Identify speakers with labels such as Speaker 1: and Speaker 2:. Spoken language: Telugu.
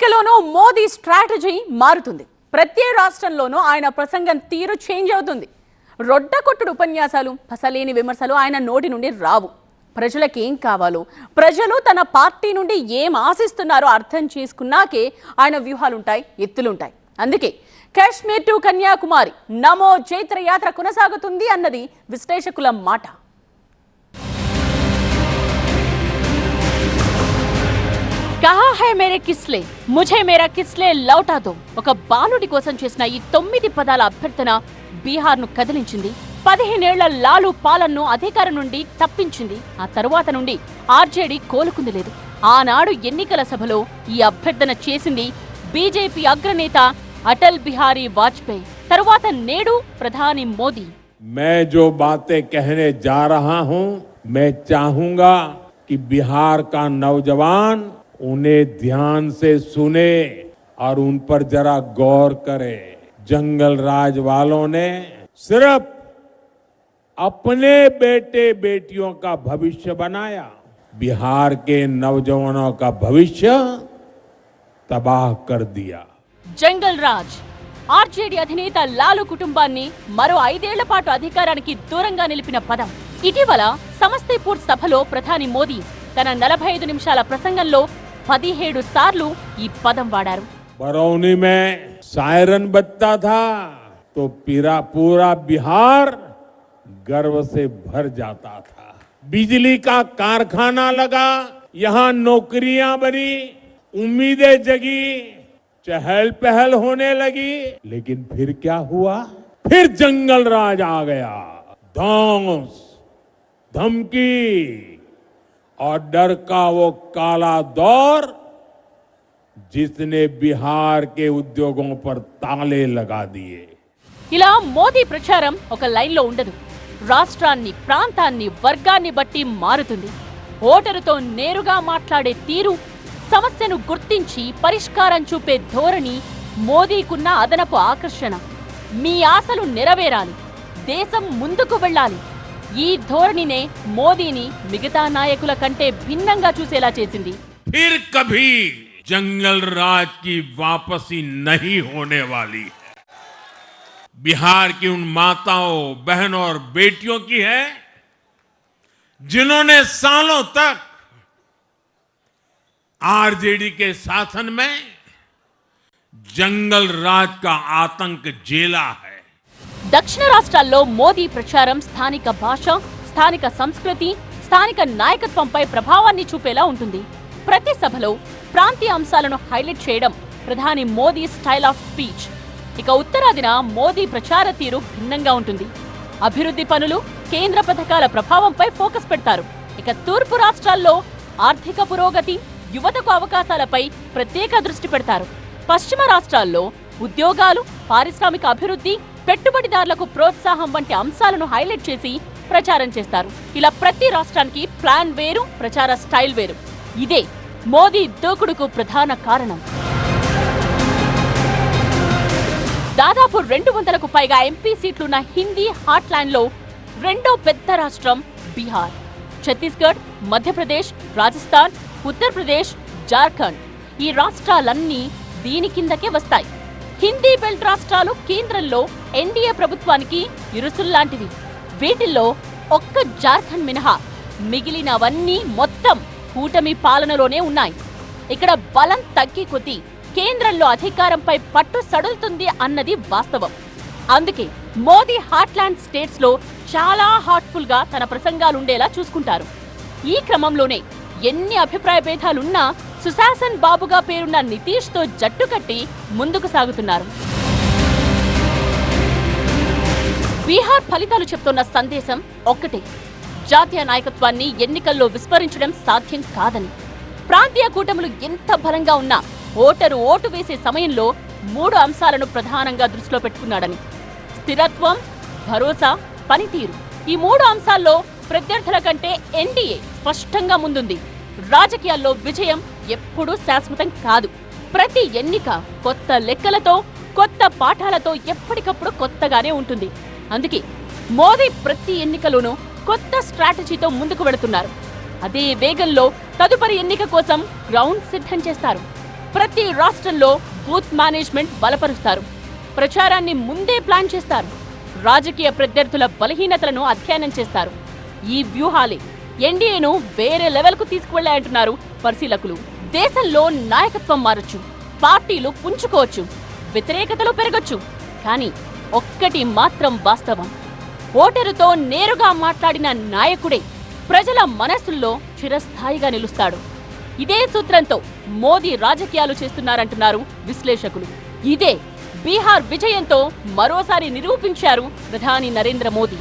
Speaker 1: ఎన్నికలోనూ మోదీ స్ట్రాటజీ మారుతుంది. ప్రతి రాష్ట్రంలోనూ ఆయన ప్రసంగం తీరు చేంజ్ అవుతుంది. రొడ్డ కొట్టుడు ఉపన్యాసాలు పసలేని విమర్శలు ఆయన నోటి నుండి రావు. ప్రజలకు ఏం కావాలో ప్రజలు తన పార్టీ నుండి ఏం ఆశిస్తున్నారో అర్థం చేసుకున్నాకే ఆయన వ్యూహాలుంటాయి ఎత్తులుంటాయి. అందుకే కాశ్మీర్ టు కన్యాకుమారి నమో చైత్ర యాత్ర కొనసాగుతుంది అన్నది విశ్లేషకుల మాట. కహా హై మేరే కిస్లే ముఝే మేరా కిస్లే లౌటా దో ఒక బాలుడి కోసం చేసిన ఈ తొమ్మిది పదాల అభ్యర్థన బీహార్ను కదిలించింది. పదిహేనేళ్ళ లాలు పాలన్ను అధికారం నుండి తప్పించింది. ఆ తరువాత నుండి ఆర్జేడీ కోలుకుంది లేదు ఆనాడు ఎన్నికల సభలో ఈ అభ్యర్థన చేసింది బీజేపీ అగ్రనేత అటల్ బిహారీ వాజ్పేయి. తరువాత నేడు ప్రధాని మోదీ.
Speaker 2: మే జో బాతే కహనే జా రహా హూ మే చాహూంగా కి బిహార్ కా నౌజవాన్ उन्हें ध्यान से सुने और उन पर जरा गौर करे जंगल राज वालों ने सिर्फ अपने बेटे बेटियों का भविष्य बनाया बिहार के नौजवानों का भविष्य तबाह कर दिया
Speaker 1: జంగల్ రాజ్ ఆర్జేడీ అధినేత లాలు కుటుంబాన్ని మరో ఐదేళ్ల పాటు అధికారానికి దూరంగా నిలిపిన పదం ఇటీవల సమస్తీపూర్ సభలో ప్రధాని మోదీ తన నలభై ఐదు నిమిషాల ప్రసంగంలో పదిహేడు సార్లు ఈ పదం వాడారు
Speaker 2: बरौनी में सायरन बजता था तो पीरा पूरा बिहार गर्व से भर जाता था बिजली का कारखाना लगा यहाँ नौकरियां बनी उम्मीदें जगी चहल पहल होने लगी लेकिन फिर क्या हुआ फिर जंगल राज आ गया धौंस धमकी और डर का वो काला दौर जिसने बिहार के उद्योगों पर ताले लगा दिए
Speaker 1: ఇలా మోదీ ప్రచారం ఒక లైన్లో ఉండదు రాష్ట్రాన్ని ప్రాంతాన్ని వర్గాన్ని బట్టి మారుతుంది ఓటరుతో నేరుగా మాట్లాడే తీరు సమస్యను గుర్తించి పరిష్కారం చూపే ధోరణి మోదీకున్న అదనపు ఆకర్షణ మీ ఆశలు నెరవేరాలి దేశం ముందుకు వెళ్ళాలి ఈ ధోరణినే మోదీని మిగతా నాయకుల కంటే భిన్నంగా చూసేలా చేసింది
Speaker 2: फिर कभी जंगल राज की वापसी नहीं होने वाली है बिहार की उन माताओं बहनों और बेटियों की है जिन्होंने सालों तक आरजेडी के शासन में जंगल राज का आतंक झेला है
Speaker 1: దక్షిణ రాష్ట్రాల్లో మోదీ ప్రచారం స్థానిక భాష స్థానిక సంస్కృతి స్థానిక నాయకత్వంపై ప్రభావాన్ని చూపేలా ఉంటుంది. ప్రతి సభలో ప్రాంతీయ అంశాలను హైలైట్ చేయడం ప్రధాని మోదీ స్టైల్ ఆఫ్ స్పీచ్. ఇక ఉత్తరాదిన మోదీ ప్రచార తీరు భిన్నంగా ఉంటుంది. అభివృద్ధి పనులు కేంద్ర పథకాల ప్రభావంపై ఫోకస్ పెడతారు. ఇక తూర్పు రాష్ట్రాల్లో ఆర్థిక పురోగతి యువతకు అవకాశాలపై ప్రత్యేక దృష్టి పెడతారు. పశ్చిమ రాష్ట్రాల్లో ఉద్యోగాలు పారిశ్రామిక అభివృద్ధి పెట్టుబడిదారులకు ప్రోత్సాహం వంటి అంశాలను హైలైట్ చేసి ప్రచారం చేస్తారు. ఇలా ప్రతి రాష్ట్రానికి ప్లాన్ వేరు ప్రచార స్టైల్ వేరు. ఇదే మోదీ దూకుడుకు ప్రధాన కారణం. దాదాపు రెండు వందలకు పైగా ఎంపీ సీట్లున్న హిందీ హాట్లాండ్లో రెండో పెద్ద రాష్ట్రం బీహార్. ఛత్తీస్గఢ్ మధ్యప్రదేశ్ రాజస్థాన్ ఉత్తరప్రదేశ్ జార్ఖండ్. ఈ రాష్ట్రాలన్నీ దీని కిందకే వస్తాయి. హిందీ బెల్ట్ రాష్ట్రాలు కేంద్రంలో ఎన్డీఏ ప్రభుత్వానికి ఇరుసుల్లాంటివి. వీటిల్లో ఒక్క జార్ఖండ్ మినహా మిగిలినవన్నీ మొత్తం కూటమి పాలనలోనే ఉన్నాయి. ఇక్కడ బలం తగ్గి కొద్దీ కేంద్రంలో అధికారంపై పట్టు సడులుతుంది అన్నది వాస్తవం. అందుకే మోదీ హార్ట్లాండ్ స్టేట్స్లో చాలా హార్ట్ఫుల్గా తన ప్రసంగాలుండేలా చూసుకుంటారు. ఈ క్రమంలోనే ఎన్ని అభిప్రాయ భేదాలున్నా సుశాసన్ బాబుగా పేరున్న నితీష్తో జట్టు కట్టి ముందుకు సాగుతున్నారు. బీహార్ ఫలితాలు చెప్తున్న సందేశం ఒక్కటే. జాతీయ నాయకత్వాన్ని ఎన్నికల్లో విస్మరించడం సాధ్యం కాదని. ప్రాంతీయ కూటములు ఎంత బలంగా ఉన్నా ఓటరు ఓటు వేసే సమయంలో మూడు అంశాలను ప్రధానంగా దృష్టిలో పెట్టుకున్నాడని. స్థిరత్వం భరోసా పనితీరు. ఈ మూడు అంశాల్లో ప్రత్యర్థుల కంటే ఎన్డీఏ స్పష్టంగా ముందుంది. రాజకీయాల్లో విజయం ఎప్పుడూ శాశ్వతం కాదు. ప్రతి ఎన్నిక కొత్త లెక్కలతో కొత్త పాఠాలతో ఎప్పటికప్పుడు కొత్తగానే ఉంటుంది. అందుకే మోదీ ప్రతి ఎన్నికలోనూ కొత్త స్ట్రాటజీతో ముందుకు వెళుతున్నారు. అదే వేగంలో తదుపరి ఎన్నిక కోసం గ్రౌండ్ సిద్ధం చేస్తారు. ప్రతి రాష్ట్రంలో బూత్ మేనేజ్మెంట్ బలపరుస్తారు. ప్రచారాన్ని ముందే ప్లాన్ చేస్తారు. రాజకీయ ప్రత్యర్థుల బలహీనతలను అధ్యయనం చేస్తారు. ఈ వ్యూహాలే ఎన్డీఏను వేరే లెవెల్కు తీసుకువెళ్ళాయంటున్నారు పరిశీలకులు. దేశంలో నాయకత్వం మారొచ్చు పార్టీలు పుంజుకోవచ్చు వ్యతిరేకతలు పెరగొచ్చు. కానీ ఒక్కటి మాత్రం వాస్తవం. ఓటరుతో నేరుగా మాట్లాడిన నాయకుడే ప్రజల మనస్సుల్లో చిరస్థాయిగా నిలుస్తాడు. ఇదే సూత్రంతో మోదీ రాజకీయాలు చేస్తున్నారంటున్నారు విశ్లేషకులు. ఇదే బీహార్ విజయంతో మరోసారి నిరూపించారు ప్రధాని నరేంద్ర మోదీ.